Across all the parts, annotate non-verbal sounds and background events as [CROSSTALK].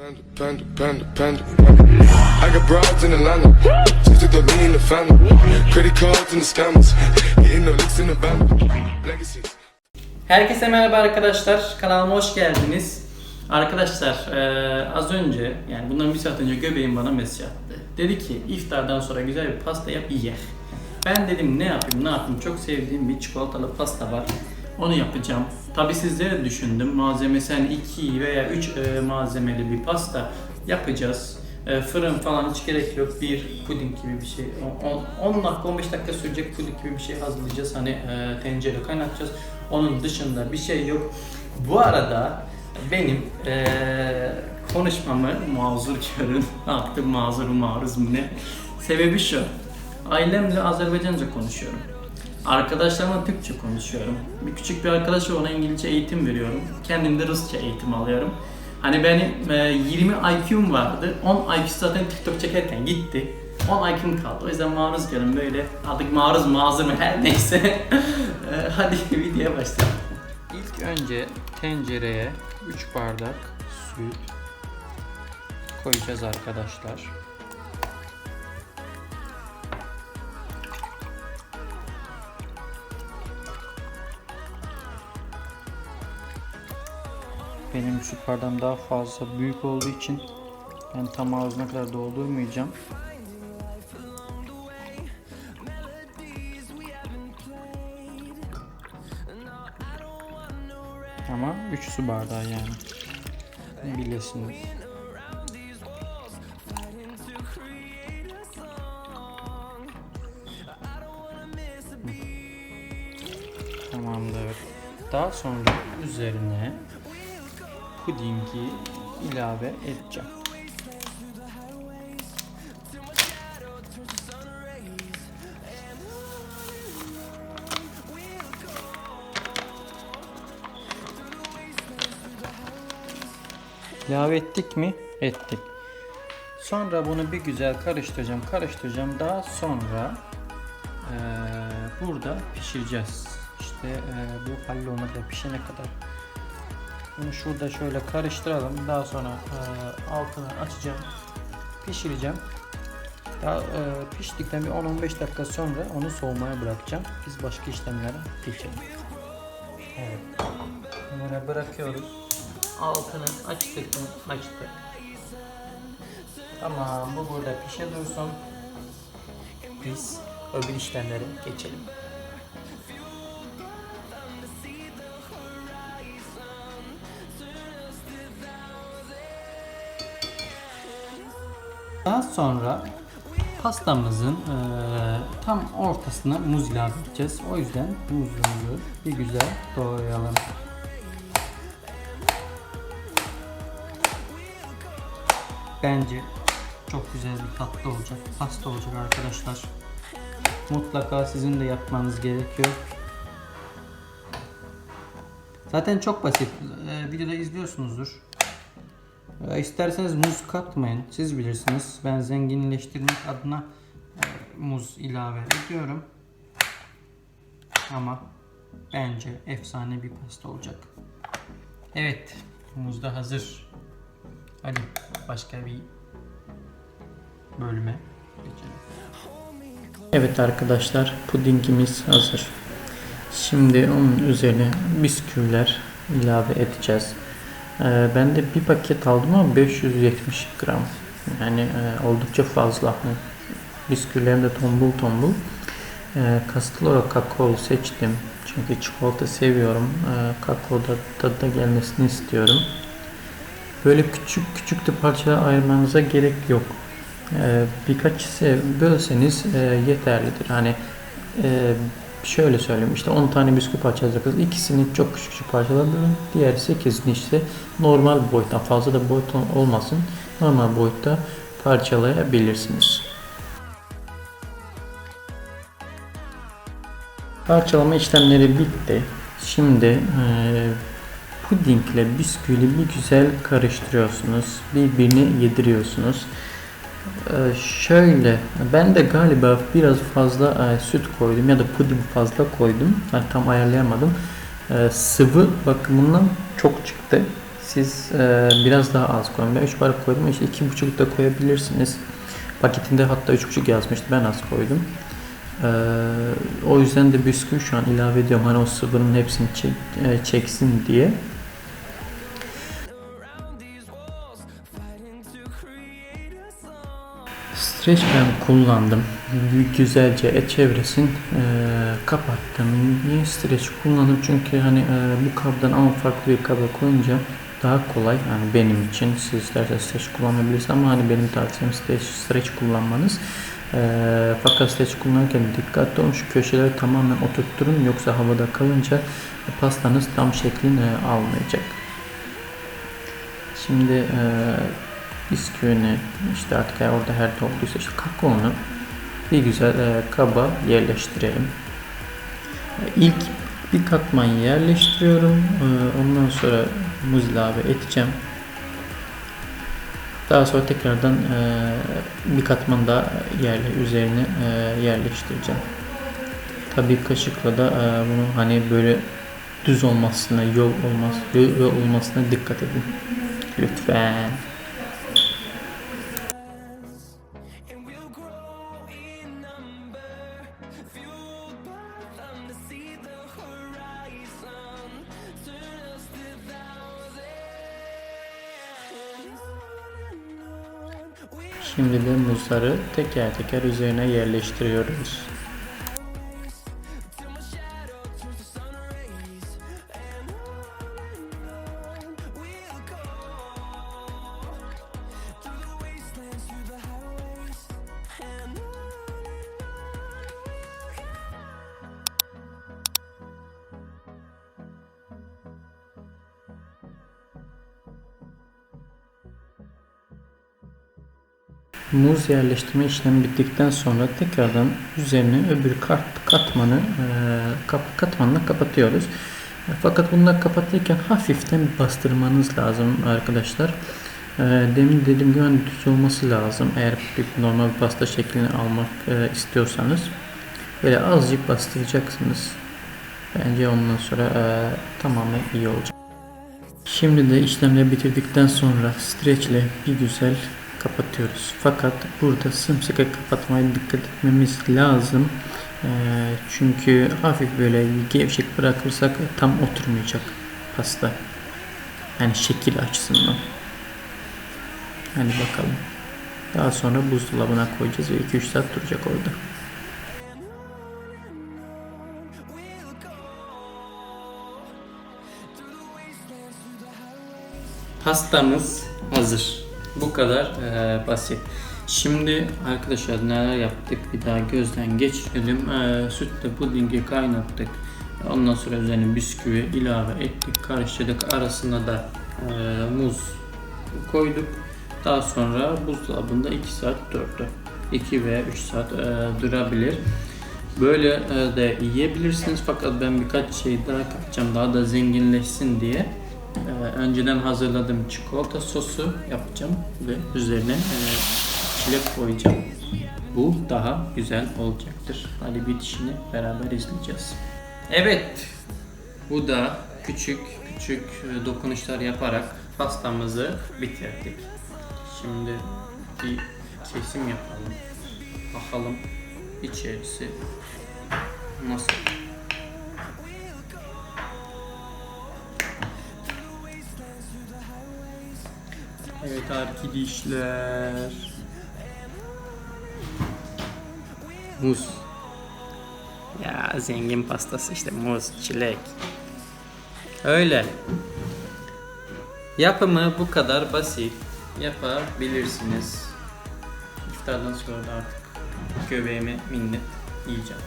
Panda, panda, panda, panda. I got broads in Atlanta. Just took the lean the family. Credit cards and the scammers. Hitting the licks in the van. Legacies. Herkese merhaba arkadaşlar. Kanalıma hoş geldiniz. Arkadaşlar eee, az önce yani bundan bir saat önce göbeğim bana mesaj attı. Dedi ki iftardan sonra güzel bir pasta yap ye. Ben dedim ne yapayım ne yapayım çok sevdiğim bir çikolatalı pasta var. Onu yapacağım. Tabi sizlere düşündüm. Malzemesi hani 2 veya 3 malzemeli bir pasta yapacağız. E, fırın falan hiç gerek yok. Bir puding gibi bir şey. 10 dakika 15 dakika sürecek puding gibi bir şey hazırlayacağız. Hani e, tencere kaynatacağız. Onun dışında bir şey yok. Bu arada benim e, konuşmamı mazur görün. [LAUGHS] Artık mazur maruz mu ne? Sebebi şu. Ailemle Azerbaycanca konuşuyorum. Arkadaşlarımla Türkçe konuşuyorum. Bir küçük bir arkadaş ona İngilizce eğitim veriyorum. Kendim de Rusça eğitim alıyorum. Hani benim e, 20 IQ'm vardı. 10 IQ zaten TikTok çekerken gitti. 10 IQ'm kaldı. O yüzden maruz görün böyle. Artık maruz mu [LAUGHS] her neyse. E, Hadi [LAUGHS] videoya başlayalım. İlk önce tencereye 3 bardak süt koyacağız arkadaşlar. Benim süt daha fazla büyük olduğu için ben tam ağzına kadar doldurmayacağım. Ama 3 su bardağı yani. Bilesiniz. Tamamdır. Daha sonra üzerine pudingi ilave edeceğim. İlave ettik mi? Ettik. Sonra bunu bir güzel karıştıracağım, karıştıracağım. Daha sonra eee, burada pişireceğiz. İşte eee, bu hallolana kadar pişene kadar. Bunu şurada şöyle karıştıralım. Daha sonra eee, altını açacağım. Pişireceğim. Daha eee, piştikten bir 10-15 dakika sonra onu soğumaya bırakacağım. Biz başka işlemlere geçelim. Evet. Bunları bırakıyoruz. Altını açtık mı? Açtık. Tamam bu burada pişe dursun. Biz öbür işlemlere geçelim. Daha sonra pastamızın eee, tam ortasına muz ilave edeceğiz. O yüzden muzumuzu bir güzel doğrayalım. Bence çok güzel bir tatlı olacak. Pasta olacak arkadaşlar. Mutlaka sizin de yapmanız gerekiyor. Zaten çok basit. Ee, videoda izliyorsunuzdur. Ee, isterseniz muz katmayın. Siz bilirsiniz. Ben zenginleştirmek adına e, muz ilave ediyorum. Ama bence efsane bir pasta olacak. Evet. Muz da hazır. Hadi başka bir bölüme geçelim. Evet arkadaşlar pudingimiz hazır. Şimdi onun üzerine bisküviler ilave edeceğiz. Ee, ben de bir paket aldım ama 570 gram. Yani e, oldukça fazla. Bisküvilerim de tombul tombul. Ee, Castoro kakao seçtim. Çünkü çikolata seviyorum. Ee, kakao da tadı da gelmesini istiyorum. Böyle küçük küçük de parçalar ayırmanıza gerek yok. Ee, birkaç bölseniz e, yeterlidir. Hani e, şöyle söyleyeyim işte 10 tane bisküvi parçası yaparız. İkisini çok küçük küçük parçalar bölün. Diğer 8'ini işte normal boyuttan fazla da boyut olmasın. Normal boyutta parçalayabilirsiniz. Parçalama işlemleri bitti. Şimdi e, pudingle bisküvili bir güzel karıştırıyorsunuz. Birbirini yediriyorsunuz. Ee, şöyle ben de galiba biraz fazla e, süt koydum ya da puding fazla koydum. Ben tam ayarlayamadım. Ee, sıvı bakımından çok çıktı. Siz e, biraz daha az koyun. Ben 3 bardak koydum. İşte 2,5 da koyabilirsiniz. Paketinde hatta 3,5 yazmıştı. Ben az koydum. E, o yüzden de bisküvi şu an ilave ediyorum. Hani o sıvının hepsini çek, e, çeksin diye. Streç ben kullandım. Güzelce et çevresini e, kapattım. Niye streç kullandım? Çünkü hani e, bu kabdan ama farklı bir kaba koyunca daha kolay. Yani benim için siz isterseniz streç kullanabilirsiniz ama hani benim tavsiyem streç, streç kullanmanız. E, fakat streç kullanırken dikkatli olun. Şu köşeleri tamamen oturtturun yoksa havada kalınca pastanız tam şeklini almayacak. Şimdi e, bisküvini işte artık orada her ne olduysa işte kakaonu bir güzel e, kaba yerleştirelim. E, İlk bir katman yerleştiriyorum. E, ondan sonra muz ilave edeceğim. Daha sonra tekrardan e, bir katman daha yerle üzerine e, yerleştireceğim. Tabii kaşıkla da bunu hani böyle düz olmasına, yol olmaz, yol olmasına dikkat edin. Lütfen. Şimdi de muzları teker teker üzerine yerleştiriyoruz. Muz yerleştirme işlemi bittikten sonra tekrardan üzerine öbür kat, katmanı e, kap, katmanla kapatıyoruz. E, Fakat bunları kapatırken hafiften bastırmanız lazım arkadaşlar. E, demin dediğim gibi düz olması lazım. Eğer bir normal pasta şeklini almak istiyorsanız. Böyle azıcık bastıracaksınız. Bence ondan sonra tamamen iyi olacak. Şimdi de işlemleri bitirdikten sonra streç ile bir güzel kapatıyoruz. Fakat burada sımsıkı kapatmaya dikkat etmemiz lazım. Ee, çünkü hafif böyle gevşek bırakırsak tam oturmayacak pasta. Yani şekil açısından. Hadi bakalım. Daha sonra buzdolabına koyacağız ve 2-3 saat duracak orada. Pastamız hazır. Bu kadar e, basit. Şimdi arkadaşlar neler yaptık bir daha gözden geçirelim. E, sütle pudingi kaynattık. Ondan sonra üzerine bisküvi ilave ettik. Karıştırdık. Arasına da e, muz koyduk. Daha sonra buzdolabında 2 saat durdu. 2 veya 3 saat e, durabilir. Böyle e, de yiyebilirsiniz fakat ben birkaç şey daha katacağım daha da zenginleşsin diye. Ee, önceden hazırladığım çikolata sosu yapacağım ve üzerine e, çilek koyacağım. Bu daha güzel olacaktır. Hadi bitişini beraber izleyeceğiz. Evet, bu da küçük küçük e, dokunuşlar yaparak pastamızı bitirdik. Şimdi bir kesim yapalım. Bakalım içerisi nasıl. Evet arkadaşlar. Muz. Ya zengin pastası işte muz, çilek. Öyle. Yapımı bu kadar basit. Yapabilirsiniz. İftardan sonra da artık göbeğimi minnet yiyeceğim.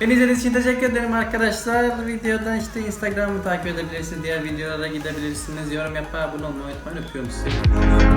Beni izlediğiniz için teşekkür ederim arkadaşlar. Videodan işte Instagram'ı takip edebilirsiniz. Diğer videolara gidebilirsiniz. Yorum yapmayı, abone olmayı unutmayın. Öpüyorum sizi.